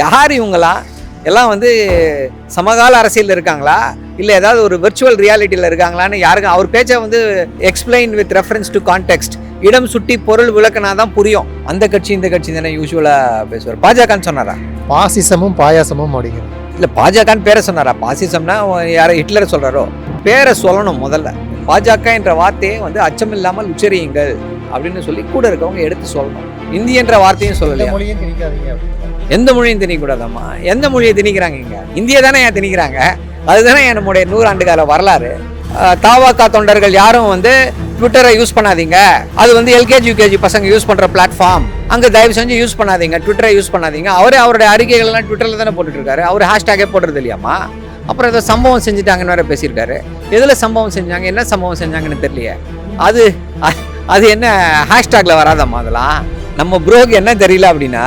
யார் இவங்களாம் எல்லாம் வந்து சமகால அரசியலில் இருக்காங்களா? இல்லை ஏதாவது ஒரு விர்ச்சுவல் ரியாலிட்டியில் இருக்காங்களான்னு யாருக்கும் அவர் பேச்சை வந்து explain with reference to context இடம் சுட்டி பொருள் விளக்குனா தான் புரியும். அந்த கட்சி இந்த கட்சி தானே யூஸ்வலாக பேசுவார். பாஜகன்னு சொன்னாரா? பாசிசமும் பாயாசமும் அப்படிங்கிறது இல்லை பாஜகன்னு பேரை சொன்னாரா? பாசிசம்னா யாரை ஹிட்லரை சொல்கிறாரோ பேரை சொல்லணும் முதல்ல. பாஜக என்ற வார்த்தையை வந்து அச்சமில்லாமல் உச்சரியுங்கள் அப்படின்னு சொல்லி கூட இருக்கவங்க எடுத்து சொல்லணும். இந்தி என்ற வார்த்தையும் சொல்லலையா? மொழியும் திணிக்காதீங்க எந்த மொழியும் திணிக்கூடாதம்மா? எந்த மொழியை திணிக்கிறாங்க இங்கே? இந்திய தானே ஏன் திணிக்கிறாங்க? அதுதானே நம்முடைய நூறாண்டு கால வரலாறு தாவாக்கா தொண்டர்கள் யாரும் வந்து ட்விட்டரை யூஸ் பண்ணாதீங்க. அது வந்து எல்கேஜி யூகேஜி பசங்க யூஸ் பண்ணுற பிளாட்ஃபார்ம் அங்கே தயவு செஞ்சு யூஸ் பண்ணாதீங்க ட்விட்டரை யூஸ் பண்ணாதீங்க. அவரே அவருடைய அறிக்கைகள்லாம் ட்விட்டரில் தானே போட்டுட்ருக்காரு. அவர் ஹேஷ்டேக்கே போடுறது இல்லையாமா அப்புறம் ஏதோ சம்பவம் செஞ்சுட்டாங்கன்னு வேற பேசியிருக்காரு. எதில் சம்பவம் செஞ்சாங்க என்ன சம்பவம் செஞ்சாங்கன்னு தெரியலையே. அது அது என்ன ஹேஷ்டாகில் வராதம்மா அதெல்லாம்? நம்ம ப்ரோக்கு என்ன தெரியல அப்படின்னா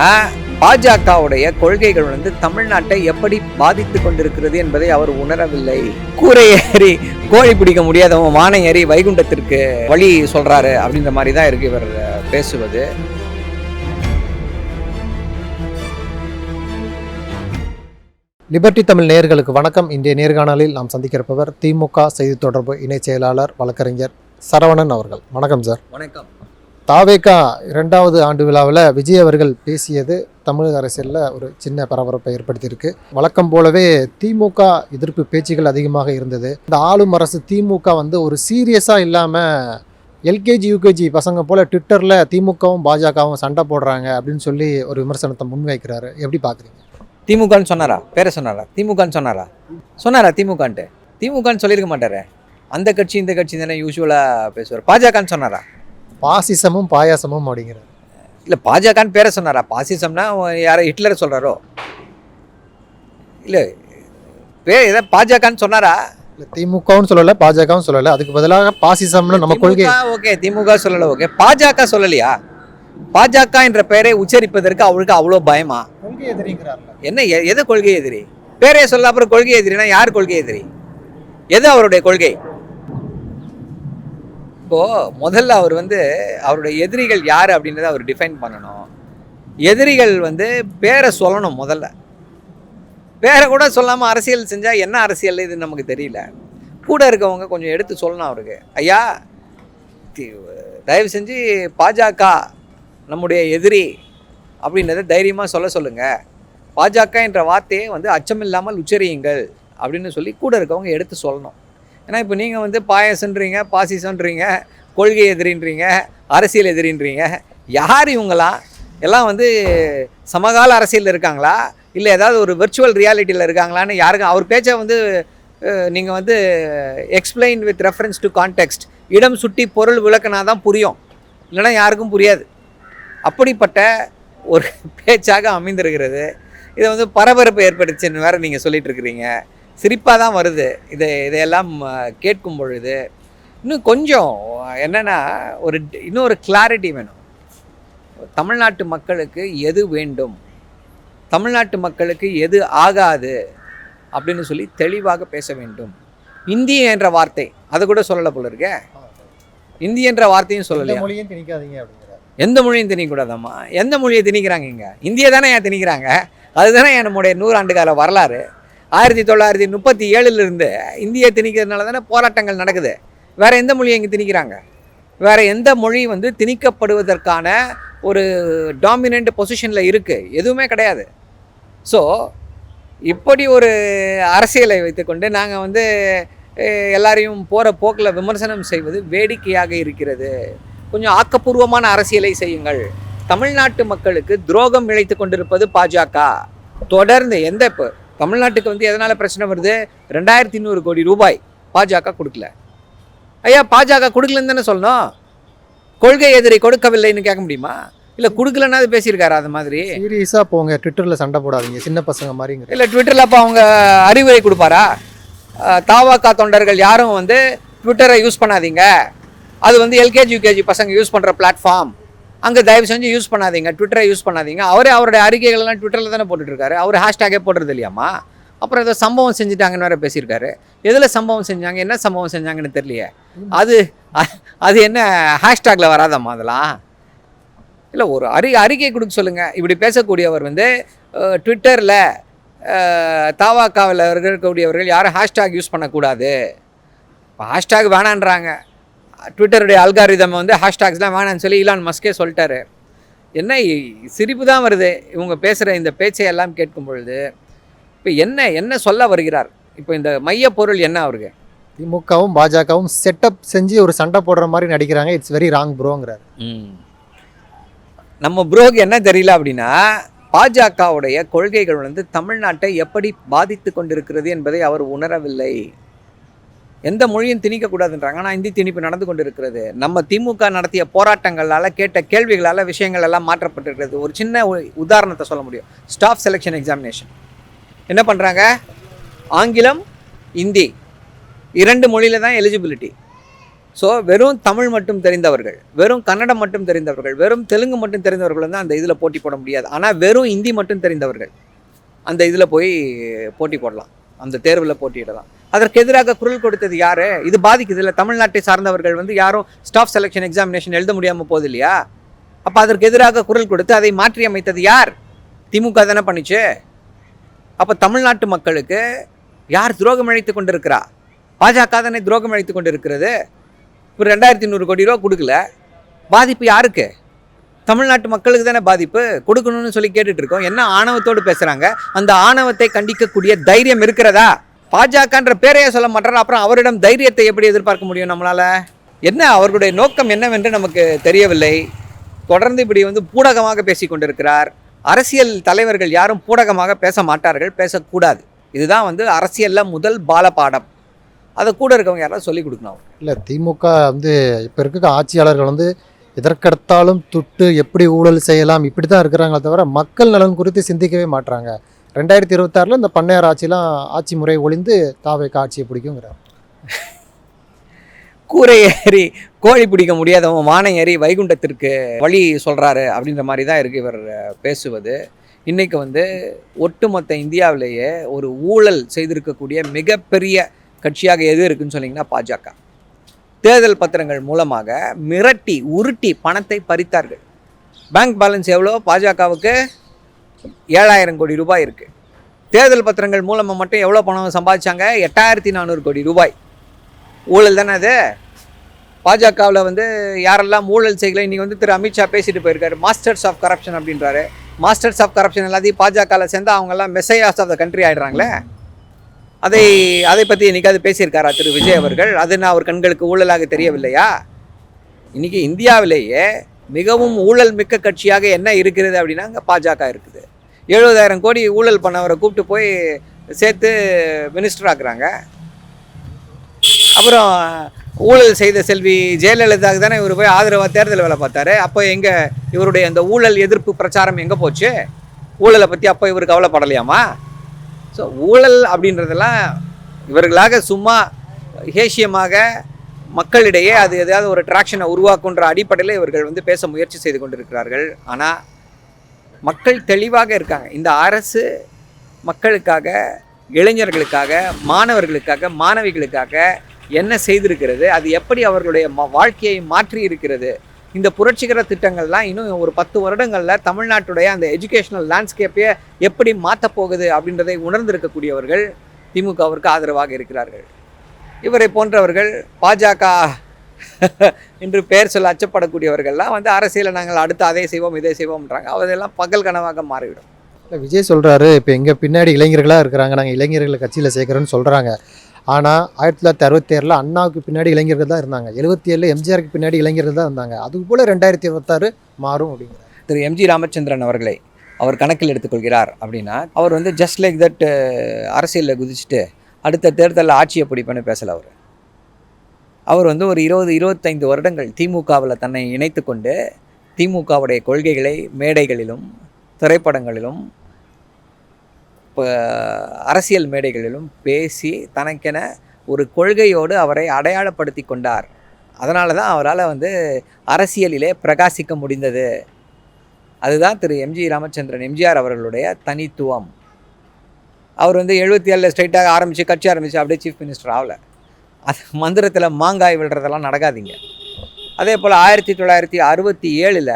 பாஜகவுடைய கொள்கைகள் வந்து தமிழ்நாட்டை எப்படி பாதித்து கொண்டிருக்கிறது என்பதை அவர் உணரவில்லை. கூரை ஏறி கோழி பிடிக்க முடியாதவன் வானை ஏறி வைகுண்டத்திற்கு வழி சொல்றாரு அப்படின்ற மாதிரி தான் இருக்கு இவர் பேசுவது. லிபர்டி தமிழ் நேயர்களுக்கு வணக்கம். இன்றைய நேர்காணலில் நாம் சந்திக்கிறப்பவர் திமுக செய்தி தொடர்பு இணைச் செயலாளர் வழக்கறிஞர் சரவணன் அவர்கள். வணக்கம் சார். வணக்கம். தாவேக்கா இரண்டாவது ஆண்டு விழாவில் விஜய் அவர்கள் பேசியது தமிழக அரசியலில் ஒரு சின்ன பரபரப்பை ஏற்படுத்தியிருக்கு. வழக்கம் போலவே திமுக எதிர்ப்பு பேச்சுகள் அதிகமாக இருந்தது. இந்த ஆளும் அரசு திமுக வந்து ஒரு சீரியஸாக இல்லாமல் எல்கேஜி யூகேஜி பசங்க போல் ட்விட்டரில் திமுகவும் பாஜகவும் சண்டை போடுறாங்க அப்படின்னு சொல்லி ஒரு விமர்சனத்தை முன்வைக்கிறாரு. எப்படி பார்க்குறீங்க திமுகன்னு சொன்னாரா? பேரை சொன்னாரா? திமுகன்னு சொன்னாரா? சொன்னாரா திமுகன்ட்டு? திமுகன்னு சொல்லியிருக்க மாட்டாரே. அந்த கட்சி இந்த கட்சி தானே யூஸ்வலாக பேசுவார். பாஜகன்னு சொன்னாரா? பாசிசமும் பாயாசமும் அப்படிங்கிறது இல்லை பாஜகன்னு பேரை சொன்னாரா? பாசிசம்னா யாரை ஹிட்லரை சொல்கிறாரோ இல்லை பேர் ஏதோ பாஜகன்னு சொன்னாரா? இல்ல, திமுகவும் சொல்லலை பாஜகவும் சொல்லலை. அதுக்கு பதிலாக பாசிசம்னு நம்ம கொள்கை ஓகே திமுக சொல்லல ஓகே. பாஜக சொல்லலையா? பாஜக என்ற பெயரை உச்சரிப்பதற்கு அவருக்கு அவ்வளோ பயமா? கொள்கை எதிரிங்கிறார்ல. என்ன எது கொள்கை எதிரி? பேரே சொல்ல அப்புறம் கொள்கை எதிரினா யார் கொள்கை எதிரி? எது அவருடைய கொள்கை? இப்போது முதல்ல அவர் வந்து அவருடைய எதிரிகள் யார் அப்படின்றத அவர் டிஃபைன் பண்ணணும். எதிரிகள் வந்து பேரை சொல்லணும் முதல்ல. பேரை கூட சொல்லாமல் அரசியல் செஞ்சால் என்ன அரசியல் இது நமக்கு தெரியல. கூட இருக்கவங்க கொஞ்சம் எடுத்து சொல்லணும் அவருக்கு. ஐயா தயவு செஞ்சு பாஜக நம்முடைய எதிரி அப்படின்றத தைரியமாக சொல்ல சொல்லுங்கள் பாஜக என்ற வார்த்தையை வந்து அச்சமில்லாமல் உச்சரியுங்கள் அப்படின்னு சொல்லி கூட இருக்கவங்க எடுத்து சொல்லணும். ஏன்னா இப்போ நீங்கள் வந்து பாயசன்றீங்க பாசிசன்றீங்க கொள்கை எதிரின்றீங்க அரசியல் எதிரின்றீங்க யார் இவங்களாம் எல்லாம் வந்து சமகால அரசியலில் இருக்காங்களா? இல்லை ஏதாவது ஒரு விர்ச்சுவல் ரியாலிட்டியில் இருக்காங்களான்னு யாருக்கும் அவர் பேச்சை வந்து நீங்கள் வந்து explain with reference to context இடம் சுட்டி பொருள் விளக்குனா தான் புரியும். இல்லைன்னா யாருக்கும் புரியாது. அப்படிப்பட்ட ஒரு பேச்சாக அமைந்திருக்கிறது. இதை வந்து பரபரப்பு ஏற்படுச்சுன்னு வேறு நீங்கள் சொல்லிகிட்டு இருக்கிறீங்க. சிரிப்பாக தான் வருது. இதை இதையெல்லாம் கேட்கும் பொழுது இன்னும் கொஞ்சம் என்னென்னா ஒரு இன்னும் ஒரு கிளாரிட்டி வேணும். தமிழ்நாட்டு மக்களுக்கு எது வேண்டும்? தமிழ்நாட்டு மக்களுக்கு எது ஆகாது? அப்படின்னு சொல்லி தெளிவாக பேச வேண்டும். இந்திய என்ற வார்த்தை அதை கூட சொல்லலை போல இருக்கே. இந்திய என்ற வார்த்தையும் சொல்லலையா? மொழியும் திணிக்காதீங்க எந்த மொழியும் திணிக்கூடாதம்மா எந்த மொழியை திணிக்கிறாங்க இங்கே? இந்திய தானே ஏன் திணிக்கிறாங்க? அதுதானே நம்முடைய நூறாண்டு கால வரலாறு. ஆயிரத்தி தொள்ளாயிரத்தி முப்பத்தி ஏழுலேருந்து இந்தியை திணிக்கிறதுனால தானே போராட்டங்கள் நடக்குது. வேறு எந்த மொழியை இங்கே திணிக்கிறாங்க? வேறு எந்த மொழி வந்து திணிக்கப்படுவதற்கான ஒரு டாமினண்ட் பொசிஷனில் இருக்குது எதுவுமே கிடையாது. ஸோ இப்படி ஒரு அரசியலை வைத்துக்கொண்டு நாங்கள் வந்து எல்லாரையும் போகிற போக்கில் விமர்சனம் செய்வது வேடிக்கையாக இருக்கிறது. கொஞ்சம் ஆக்கப்பூர்வமான அரசியலை செய்யுங்கள். தமிழ்நாட்டு மக்களுக்கு துரோகம் இழைத்து கொண்டிருப்பது பாஜக. தொடர்ந்து எந்த இப்போ தமிழ்நாட்டுக்கு வந்து எதனால் பிரச்சனை வருது? ரெண்டாயிரத்தி நூறு கோடி ரூபாய் பாஜக கொடுக்கல. ஐயா பாஜக கொடுக்கலன்னு தானே சொல்லணும்? கொள்கை எதிரி கொடுக்கவில்லைன்னு கேட்க முடியுமா? இல்லை கொடுக்கலன்னா அது பேசியிருக்காரு அது மாதிரி? சீரியஸாக போங்க ட்விட்டரில் சண்டை போடாதீங்க சின்ன பசங்க மாதிரிங்கிற இல்லை ட்விட்டரில் அப்போ அவங்க அறிவுரை கொடுப்பாரா? தாவாக்கா தொண்டர்கள் யாரும் வந்து ட்விட்டரை யூஸ் பண்ணாதீங்க. அது வந்து எல்கேஜி யூகேஜி பசங்க யூஸ் பண்ணுற பிளாட்ஃபார்ம் அங்கே தயவு செஞ்சு யூஸ் பண்ணாதீங்க. ட்விட்டரை யூஸ் பண்ணாதீங்க. அவரே அவருடைய அறிக்கைகள்லாம் ட்விட்டரில் தானே போட்டுட்ருக்காரு. அவர் ஹேஷ்டேக்கே போடுறது இல்லையாம்மா? அப்புறம் ஏதோ சம்பவம் செஞ்சுட்டாங்கன்னு வேற பேசியிருக்காரு. எதில் சம்பவம் செஞ்சாங்க? என்ன சம்பவம் செஞ்சாங்கன்னு தெரியலையே. அது அது என்ன ஹேஷ்டேக்கில் வராதம்மா அதெல்லாம்? இல்லை ஒரு அறி அறிக்கை கொடுக்க சொல்லுங்கள் இப்படி பேசக்கூடியவர் வந்து ட்விட்டரில் தாவாக்காவில் இருக்கக்கூடியவர்கள் யாரும் ஹேஷ்டாக் யூஸ் பண்ணக்கூடாது. இப்போ ஹேஷ்டாக் வேணான்றாங்க. ட்விட்டருடைய அல்காரிதம் வந்து ஹேஷ்டாக்ஸ்லாம் வேணான்னு சொல்லி இலான் மஸ்கே சொல்லிட்டாரு. என்ன சிரிப்பு தான் வருது. இவங்க பேசுகிற இந்த பேச்சை எல்லாம் கேட்கும் பொழுது இப்போ என்ன என்ன சொல்ல வருகிறார்? இப்போ இந்த மைய பொருள் என்ன அவருக்கு? திமுகவும் பாஜகவும் செட்டப் செஞ்சு ஒரு சண்டை போடுற மாதிரி நடிக்கிறாங்க. இட்ஸ் வெரி ராங் ப்ரோங்கிறாரு நம்ம ப்ரோக்கு என்ன தெரியல அப்படின்னா பாஜகவுடைய கொள்கைகள் வந்து தமிழ்நாட்டை எப்படி பாதித்து கொண்டிருக்கிறது என்பதை அவர் உணரவில்லை. எந்த மொழியும் திணிக்கக்கூடாதுன்றாங்க. ஆனால் இந்தி திணிப்பு நடந்து கொண்டிருக்கிறது. நம்ம திமுக நடத்திய போராட்டங்களால் கேட்ட கேள்விகளால் விஷயங்கள் எல்லாம் மாற்றப்பட்டிருக்கிறது. ஒரு சின்ன உதாரணத்தை சொல்ல முடியும். ஸ்டாஃப் செலெக்ஷன் எக்ஸாமினேஷன் என்ன பண்ணுறாங்க ஆங்கிலம் இந்தி. இரண்டு மொழியில் தான் எலிஜிபிலிட்டி ஸோ வெறும் தமிழ் மட்டும் தெரிந்தவர்கள் வெறும் கன்னடம் மட்டும் தெரிந்தவர்கள் வெறும் தெலுங்கு மட்டும் தெரிந்தவர்கள் வந்து அந்த இதில் போட்டி போட முடியாது. ஆனால் வெறும் இந்தி மட்டும் தெரிந்தவர்கள் அந்த இதில் போய் போட்டி போடலாம். அந்த தேர்வில் போட்டியிடலாம். அதற்கு எதிராக குரல் கொடுத்தது யாரு? இது பாதிக்குது இல்லை தமிழ்நாட்டை சார்ந்தவர்கள் வந்து யாரும் ஸ்டாஃப் செலெக்ஷன் எக்ஸாமினேஷன் எழுத முடியாமல் போகுது இல்லையா அப்போ அதற்கு எதிராக குரல் கொடுத்து அதை மாற்றி அமைத்தது யார்? திமுக தானே பண்ணிச்சு. அப்போ தமிழ்நாட்டு மக்களுக்கு யார் துரோகம் அழைத்து கொண்டிருக்கிறா? பாஜக தானே துரோகம் அழைத்து கொண்டிருக்கிறது. இப்போ ரெண்டாயிரத்தி நூறு கோடி ரூபா கொடுக்கல. பாதிப்பு யாருக்கு? தமிழ்நாட்டு மக்களுக்கு தானே பாதிப்பு? கொடுக்கணும்னு சொல்லி கேட்டுட்டு இருக்கோம். என்ன ஆணவத்தோடு பேசுகிறாங்க அந்த ஆணவத்தை கண்டிக்கக்கூடிய தைரியம் இருக்கிறதா? பாஜகன்ற பேரையே சொல்ல மாட்டார்? அப்புறம் அவரிடம் தைரியத்தை எப்படி எதிர்பார்க்க முடியும் நம்மளால்? என்ன அவர்களுடைய நோக்கம் என்னவென்று நமக்கு தெரியவில்லை. தொடர்ந்து இப்படி வந்து பூடகமாக பேசிக் கொண்டிருக்கிறார். அரசியல் தலைவர்கள் யாரும் பூடகமாக பேச மாட்டார்கள் பேசக்கூடாது. இதுதான் வந்து அரசியலில் முதல் பால பாடம் அதை கூட இருக்கவங்க யாராவது சொல்லிக் கொடுக்கணும். இல்லை திமுக வந்து இப்போ இருக்க ஆட்சியாளர்கள் வந்து எதற்கெடுத்தாலும் துட்டு எப்படி ஊழல் செய்யலாம் இப்படி தான் இருக்கிறாங்களே தவிர மக்கள் நலன் குறித்து சிந்திக்கவே மாட்டுறாங்க ரெண்டாயிரத்தி இருபத்தாறில் இந்த பண்ணையார் ஆட்சிலாம் ஆட்சி முறை ஒளிந்து தாவை காட்சியை பிடிக்குங்கிறார். கூரை ஏறி கோழி பிடிக்க முடியாதவன் வானை ஏறி வைகுண்டத்திற்கு வழி சொல்கிறாரு அப்படின்ற மாதிரி தான் இருக்குது இவர் பேசுவது. இன்றைக்கி வந்து ஒட்டுமொத்த இந்தியாவிலேயே ஒரு ஊழல் செய்திருக்கக்கூடிய மிகப்பெரிய கட்சியாக எது இருக்குன்னு சொன்னீங்கன்னா பாஜக. தேர்தல் பத்திரங்கள் மூலமாக மிரட்டி உருட்டி பணத்தை பறித்தார்கள். பேங்க் பேலன்ஸ் எவ்வளோ? பாஜகவுக்கு ஏழாயிரம் கோடி ரூபாய் இருக்குது தேர்தல் பத்திரங்கள் மூலமாக மட்டும் எவ்வளோ பணம் சம்பாதிச்சாங்க? எட்டாயிரத்தி நானூறு கோடி ரூபாய். ஊழல் தானே அது? பாஜகவில் வந்து யாரெல்லாம் ஊழல் செய்யலை? இன்றைக்கி வந்து திரு அமித்ஷா பேசிட்டு போயிருக்காரு. மாஸ்டர்ஸ் ஆஃப் கரப்ஷன் அப்படின்றாரு. மாஸ்டர்ஸ் ஆஃப் கரப்ஷன் எல்லாத்தையும் பாஜகவில் சேர்ந்து அவங்கெல்லாம் மெசையாஸ் ஆஃப் த கண்ட்ரி ஆயிடுறாங்களே? அதை அதை பற்றி என்னைக்காவது பேசியிருக்காரா திரு விஜய் அவர்கள்? அது நான் அவர் கண்களுக்கு ஊழலாக தெரியவில்லையா? இன்றைக்கி இந்தியாவிலேயே மிகவும் ஊழல் மிக்க கட்சியாக என்ன இருக்கிறது அப்படின்னா அங்கே பாஜக இருக்குது. எழுபதாயிரம் கோடி ஊழல் பண்ணவரை கூப்பிட்டு போய் சேர்த்து மினிஸ்டர் ஆக்குறாங்க. அப்புறம் ஊழல் செய்த செல்வி ஜெயலலிதாவுக்கு தானே இவர் போய் ஆதரவாக தேர்தல் வேலை பார்த்தாரு. அப்போ எங்கே இவருடைய அந்த ஊழல் எதிர்ப்பு பிரச்சாரம் எங்கே போச்சு? ஊழலை பற்றி அப்போ இவர் கவலைப்படலையாமா? ஸோ ஊழல் அப்படின்றதெல்லாம் இவர்களாக சும்மா ஹேஷியமாக மக்களிடையே அது எதாவது ஒரு ட்ராக்ஷனை உருவாக்குன்ற அடிப்படையில் இவர்கள் வந்து பேச முயற்சி செய்து கொண்டிருக்கிறார்கள். ஆனால் மக்கள் தெளிவாக இருக்காங்க. இந்த அரசு மக்களுக்காக இளைஞர்களுக்காக மாணவர்களுக்காக மாணவிகளுக்காக என்ன செய்திருக்கிறது? அது எப்படி அவர்களுடைய ம- வாழ்க்கையை மாற்றி இருக்கிறது இந்த புரட்சிகர திட்டங்கள்லாம் இன்னும் ஒரு பத்து வருடங்களில் தமிழ்நாட்டுடைய அந்த எஜுகேஷனல் லேண்ட்ஸ்கேப்பையே எப்படி மாற்றப் போகுது அப்படின்றதை உணர்ந்திருக்கக்கூடியவர்கள் திமுகவிற்கு ஆதரவாக இருக்கிறார்கள். இவரை போன்றவர்கள் பாஜக என்று பெயர் சொல்ல அச்சப்படக்கூடியவர்கள்லாம் வந்து அரசியலை நாங்கள் அடுத்து அதை செய்வோம் இதை செய்வோம்ன்றாங்க. அதெல்லாம் பகல் கனவாக மாறிவிடும். இல்லை விஜய் சொல்கிறாரு இப்போ எங்கள் பின்னாடி இளைஞர்களாக இருக்கிறாங்க நாங்கள் இளைஞர்களை கட்சியில் சேர்க்குறோன்னு சொல்கிறாங்க ஆனால் ஆயிரத்தி தொள்ளாயிரத்தி அறுபத்தேழில் அண்ணாவுக்கு பின்னாடி இளைஞர்கள் தான் இருந்தாங்க. எழுபத்தி ஏழில் எம்ஜிஆருக்கு பின்னாடி இளைஞர்கள் தான் இருந்தாங்க. அதுக்கு போல் ரெண்டாயிரத்தி இருபத்தாறு மாறும் அப்படிங்கிற. திரு எம்ஜி ராமச்சந்திரன் அவர்களை அவர் கணக்கில் எடுத்துக்கொள்கிறார் அப்படின்னா அவர் வந்து ஜஸ்ட் லைக் தட் அரசியலில் குதிச்சுட்டு அடுத்த தேர்தலில் ஆட்சியை பிடிப்பேன்னு பேசலை அவர். அவர் வந்து ஒரு இருபது இருபத்தைந்து வருடங்கள் திமுகவில் தன்னை இணைத்து கொண்டு திமுகவுடைய கொள்கைகளை மேடைகளிலும் திரைப்படங்களிலும் இப்போ அரசியல் மேடைகளிலும் பேசி தனக்கென ஒரு கொள்கையோடு அவரை அடையாளப்படுத்தி கொண்டார். அதனால தான் அவரால் வந்து அரசியலிலே பிரகாசிக்க முடிந்தது. அதுதான் திரு எம்ஜி ராமச்சந்திரன் எம்ஜிஆர் அவர்களுடைய தனித்துவம். அவர் வந்து எழுபத்தி ஏழில் ஸ்ட்ரைட்டாக ஆரம்பித்து கட்சி ஆரம்பித்து அப்படியே சீஃப் மினிஸ்டர் ஆகலை. அது மந்திரத்தில் மாங்காய் விழுறதெல்லாம் நடக்காதீங்க. அதே போல் ஆயிரத்தி தொள்ளாயிரத்தி அறுபத்தி ஏழில்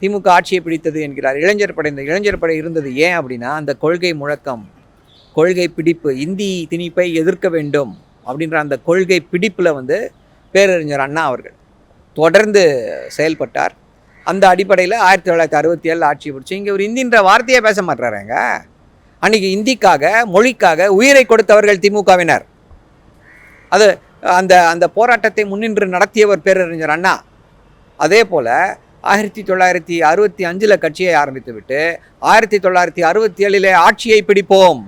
திமுக ஆட்சியை பிடித்தது என்கிறார். இளைஞர் படை இந்த இளைஞர் படை இருந்தது ஏன் அப்படின்னா அந்த கொள்கை முழக்கம் கொள்கை பிடிப்பு இந்தி திணிப்பை எதிர்க்க வேண்டும் அப்படின்ற அந்த கொள்கை பிடிப்பில் வந்து பேரறிஞர் அண்ணா அவர்கள் தொடர்ந்து செயல்பட்டார். அந்த அடிப்படையில் ஆயிரத்தி தொள்ளாயிரத்தி அறுபத்தி ஏழில் ஆட்சி பிடிச்சி இங்கே ஒரு இந்தின்ற வார்த்தையே பேச மாட்டுறாருங்க அன்றைக்கி இந்திக்காக மொழிக்காக உயிரை கொடுத்தவர்கள் திமுகவினர். அது அந்த அந்த போராட்டத்தை முன்னின்று நடத்தியவர் பேரறிஞர் அண்ணா. அதே போல் ஆயிரத்தி தொள்ளாயிரத்தி அறுபத்தி அஞ்சில் கட்சியை ஆரம்பித்துவிட்டு ஆயிரத்தி தொள்ளாயிரத்தி அறுபத்தி ஏழிலே ஆட்சியை பிடிப்போம்.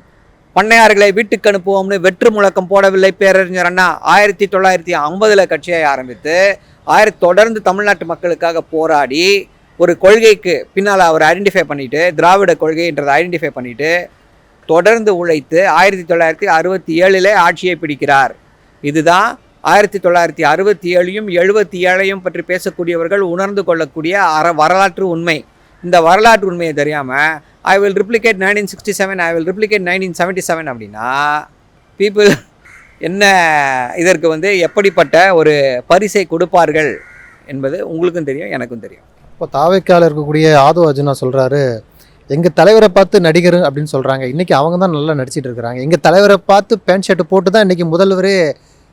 பண்ணையார்களை வீட்டுக்கு அனுப்புவோம்னு வெற்று முழக்கம் போடவில்லை பேரறிஞர் அண்ணா. ஆயிரத்தி தொள்ளாயிரத்தி ஐம்பதில் கட்சியை ஆரம்பித்து ஆயிரத்தி தொடர்ந்து தமிழ்நாட்டு மக்களுக்காக போராடி ஒரு கொள்கைக்கு பின்னால் அவர் ஐடென்டிஃபை பண்ணிவிட்டு திராவிட கொள்கைன்றதை ஐடென்டிஃபை பண்ணிவிட்டு தொடர்ந்து உழைத்து ஆயிரத்தி தொள்ளாயிரத்தி அறுபத்தி ஏழிலே ஆட்சியை பிடிக்கிறார். இதுதான் ஆயிரத்தி தொள்ளாயிரத்தி அறுபத்தி ஏழையும் எழுபத்தி ஏழையும் பற்றி பேசக்கூடியவர்கள் உணர்ந்து கொள்ளக்கூடிய அற வரலாற்று உண்மை. இந்த வரலாற்று உண்மையை தெரியாமல் I will replicate nineteen sixty seven I will replicate nineteen seventy seven அப்படின்னா பீப்புள் என்ன இதற்கு வந்து எப்படிப்பட்ட ஒரு பரிசை கொடுப்பார்கள் என்பது உங்களுக்கும் தெரியும் எனக்கும் தெரியும். இப்போ தாவைக்கால இருக்கக்கூடிய ஆதோ அர்ஜுனா சொல்கிறாரு எங்கள் தலைவரை பார்த்து நடிகர் அப்படின்னு சொல்கிறாங்க இன்றைக்கி அவங்க தான் நல்லா நடிச்சிட்டு இருக்கிறாங்க. எங்கள் தலைவரை பார்த்து பேண்ட் ஷர்ட் போட்டு தான் இன்றைக்கி முதல்வரே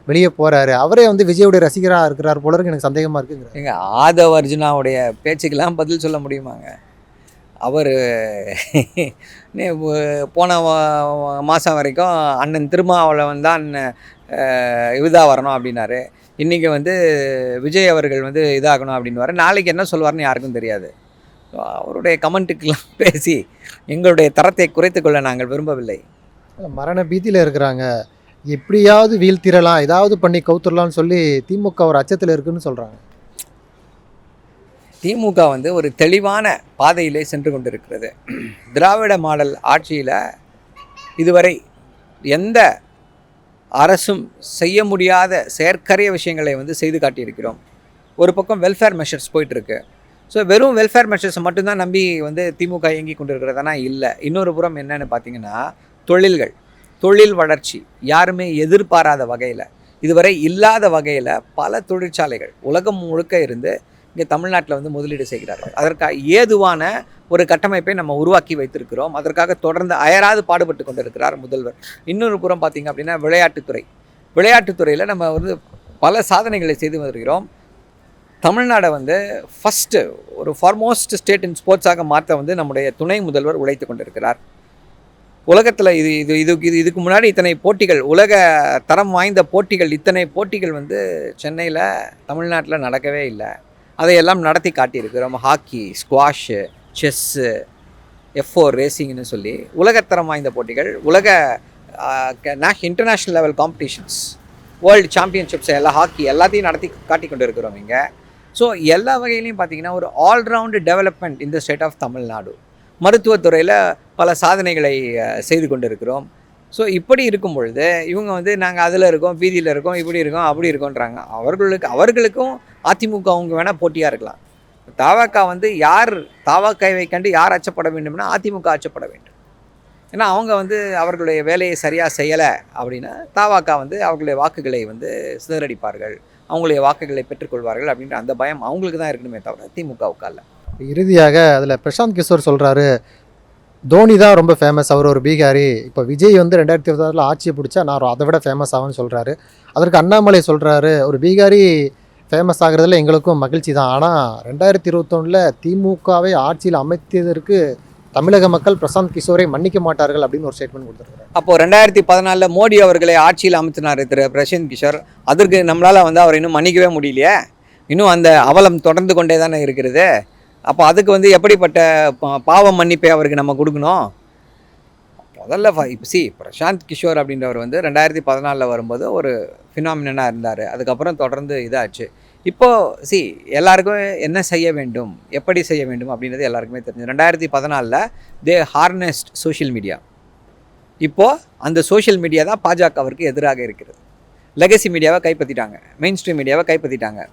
வெளியே போறாரு. அவரே வந்து விஜயோடைய ரசிகரா இருக்கிறார் போல இருக்கு. எனக்கு சந்தேகமா இருக்குங்கிற. எங்க ஆதவ் அர்ஜுனாவுடைய பேச்சுக்கெல்லாம் பதில் சொல்ல முடியுமாங்க? அவர் போன மாதம் வரைக்கும் அண்ணன் திருமாவளவன் தான் இதாக வரணும் அப்படின்னாரு. இன்றைக்கி வந்து விஜய் அவர்கள் வந்து இதாகணும் அப்படின்னு வர நாளைக்கு என்ன சொல்வார்னு யாருக்கும் தெரியாது. அவருடைய கமெண்ட்டுக்கெல்லாம் பேசி எங்களுடைய தரத்தை குறைத்து கொள்ள நாங்கள் விரும்பவில்லை. மரண பீதியில இருக்கிறாங்க. எப்படியாவது வீழ்த்திரலாம் ஏதாவது பண்ணி கவுத்துடலாம்னு சொல்லி திமுக ஒரு அச்சத்தில் இருக்குன்னு சொல்கிறாங்க திமுக வந்து ஒரு தெளிவான பாதையிலே சென்று கொண்டிருக்கிறது. திராவிட மாடல் ஆட்சியில் இதுவரை எந்த அரசும் செய்ய முடியாத செயற்கரிய விஷயங்களை வந்து செய்து காட்டியிருக்கிறோம். ஒரு பக்கம் வெல்ஃபேர் மெஷர்ஸ் போயிட்டுருக்கு. ஸோ வெறும் வெல்ஃபேர் மெஷர்ஸை மட்டும்தான் நம்பி வந்து திமுக இயங்கி கொண்டிருக்கிறதுனா? இல்லை. இன்னொரு புறம் என்னன்னு பார்த்தீங்கன்னா தொழில்கள். தொழில் வளர்ச்சி யாருமே எதிர்பாராத வகையில் இதுவரை இல்லாத வகையில் பல தொழிற்சாலைகள் உலகம் முழுக்க இருந்து இங்கே தமிழ்நாட்டில் வந்து முதலீடு செய்கிறார்கள். அதற்காக ஏதுவான ஒரு கட்டமைப்பை நம்ம உருவாக்கி வைத்திருக்கிறோம். அதற்காக தொடர்ந்து அயராது பாடுபட்டு கொண்டிருக்கிறார் முதல்வர். இன்னொரு புறம் பார்த்திங்க அப்படின்னா விளையாட்டுத்துறை. விளையாட்டுத்துறையில் நம்ம வந்து பல சாதனைகளை செய்து வருகிறோம். தமிழ்நாடை வந்து ஃபஸ்ட்டு ஒரு ஃபார்மோஸ்ட் ஸ்டேட் இன் ஸ்போர்ட்ஸாக மாற்ற வந்து நம்முடைய துணை முதல்வர் உழைத்து கொண்டிருக்கிறார். உலகத்தில் இது இது இது இது இதுக்கு முன்னாடி இத்தனை போட்டிகள் உலக தரம் வாய்ந்த போட்டிகள் இத்தனை போட்டிகள் வந்து சென்னையில் தமிழ்நாட்டில் நடக்கவே இல்லை. அதையெல்லாம் நடத்தி காட்டியிருக்கிறோம் hockey squash chess F four ரேசிங்னு சொல்லி உலகத்தரம் வாய்ந்த போட்டிகள் உலக international level competitions world championships எல்லா ஹாக்கி எல்லாத்தையும் நடத்தி காட்டி கொண்டு இருக்கிறோம் இங்கே. ஸோ எல்லா வகையிலையும் பார்த்தீங்கன்னா ஒரு ஆல்ரவுண்டு டெவலப்மெண்ட் இந்த ஸ்டேட் ஆஃப் தமிழ்நாடு மருத்துவத்துறையில் பல சாதனைகளை செய்து கொண்டு இருக்கிறோம் ஸோ இப்படி இருக்கும் பொழுது இவங்க வந்து நாங்கள் அதில் இருக்கோம் வீதியில் இருக்கோம் இப்படி இருக்கோம் அப்படி இருக்கோன்றாங்க. அவர்களுக்கு அவர்களுக்கும் அதிமுக அவங்க வேணால் போட்டியாக இருக்கலாம். தாவாக்கா வந்து யார் தாவாக்காவை கண்டு யார் அச்சப்பட வேண்டும்னா அதிமுக அச்சப்பட வேண்டும். ஏன்னா அவங்க வந்து அவர்களுடைய வேலையை சரியாக செய்யலை அப்படின்னா தாவாக்கா வந்து அவர்களுடைய வாக்குகளை வந்து சிதறடிப்பார்கள். அவங்களுடைய வாக்குகளை பெற்றுக்கொள்வார்கள் அப்படின்ற அந்த பயம் அவங்களுக்கு தான் இருக்கணுமே தவிர திமுகவுக்கு அல்ல. இறுதியாக அதில் பிரசாந்த் கிஷோர் சொல்கிறாரு தோனி தான் ரொம்ப ஃபேமஸ் அவர் ஒரு பீகாரி. இப்போ விஜய் வந்து ரெண்டாயிரத்தி இருபத்தாறில் ஆட்சியை பிடிச்சா நான் அதை விட ஃபேமஸ் ஆகும்னு சொல்கிறாரு அதற்கு அண்ணாமலை சொல்கிறாரு ஒரு பீகாரி ஃபேமஸ் ஆகிறதுல எங்களுக்கும் மகிழ்ச்சி தான். ஆனால் ரெண்டாயிரத்தி இருபத்தொன்னில் திமுகவை ஆட்சியில் அமைத்ததற்கு தமிழக மக்கள் பிரசாந்த் கிஷோரை மன்னிக்க மாட்டார்கள் அப்படின்னு ஒரு ஸ்டேட்மெண்ட் கொடுத்துருக்காரு அப்போது ரெண்டாயிரத்தி பதினாலில் மோடி அவர்களை ஆட்சியில் அமைத்தினார் திரு. பிரசாந்த் கிஷோர். அதற்கு நம்மளால் வந்து அவர் இன்னும் மன்னிக்கவே முடியலையே. இன்னும் அந்த அவலம் தொடர்ந்து கொண்டே தானே இருக்கிறது. அப்போ அதுக்கு வந்து எப்படிப்பட்ட பா- மன்னிப்பை அவருக்கு நம்ம கொடுக்கணும்? முதல்ல இப்போ சி பிரசாந்த் கிஷோர் அப்படின்றவர் வந்து ரெண்டாயிரத்தி பதினாலில் வரும்போது ஒரு ஃபினாமினாக இருந்தார். அதுக்கப்புறம் தொடர்ந்து இதாச்சு. இப்போது சி எல்லாருக்கும் என்ன செய்ய வேண்டும்? எப்படி செய்ய வேண்டும்? அப்படின்றது எல்லாருக்குமே தெரிஞ்சு ரெண்டாயிரத்தி பதினாலில் தே ஹார்னஸ்ட் சோஷியல் மீடியா. இப்போது அந்த சோஷியல் மீடியா தான் பாஜகவிற்கு எதிராக இருக்கிறது. லெகசி மீடியாவை கைப்பற்றிட்டாங்க மெயின் ஸ்ட்ரீம் மீடியாவை கைப்பற்றிட்டாங்க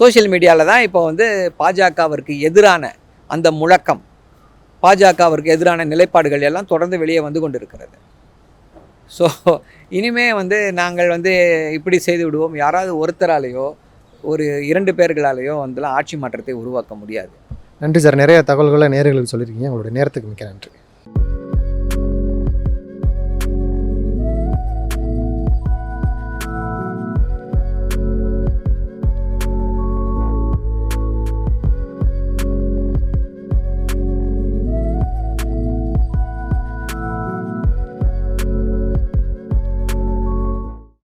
சோஷியல் மீடியாவில் தான் இப்போ வந்து பாஜகவிற்கு எதிரான அந்த முழக்கம் பாஜகவிற்கு எதிரான நிலைப்பாடுகள் எல்லாம் தொடர்ந்து வெளியே வந்து கொண்டிருக்கிறது. ஸோ இனிமே வந்து நாங்கள் வந்து இப்படி செய்து விடுவோம். யாராவது ஒருத்தராலேயோ ஒரு இரண்டு பேர்களாலேயோ வந்துலாம் ஆட்சி மாற்றத்தை உருவாக்க முடியாது. நன்றி சார். நிறைய தகவல்களை நேர்களுக்கு சொல்லியிருக்கீங்க. உங்களுடைய நேரத்துக்கு மிக்க நன்றி.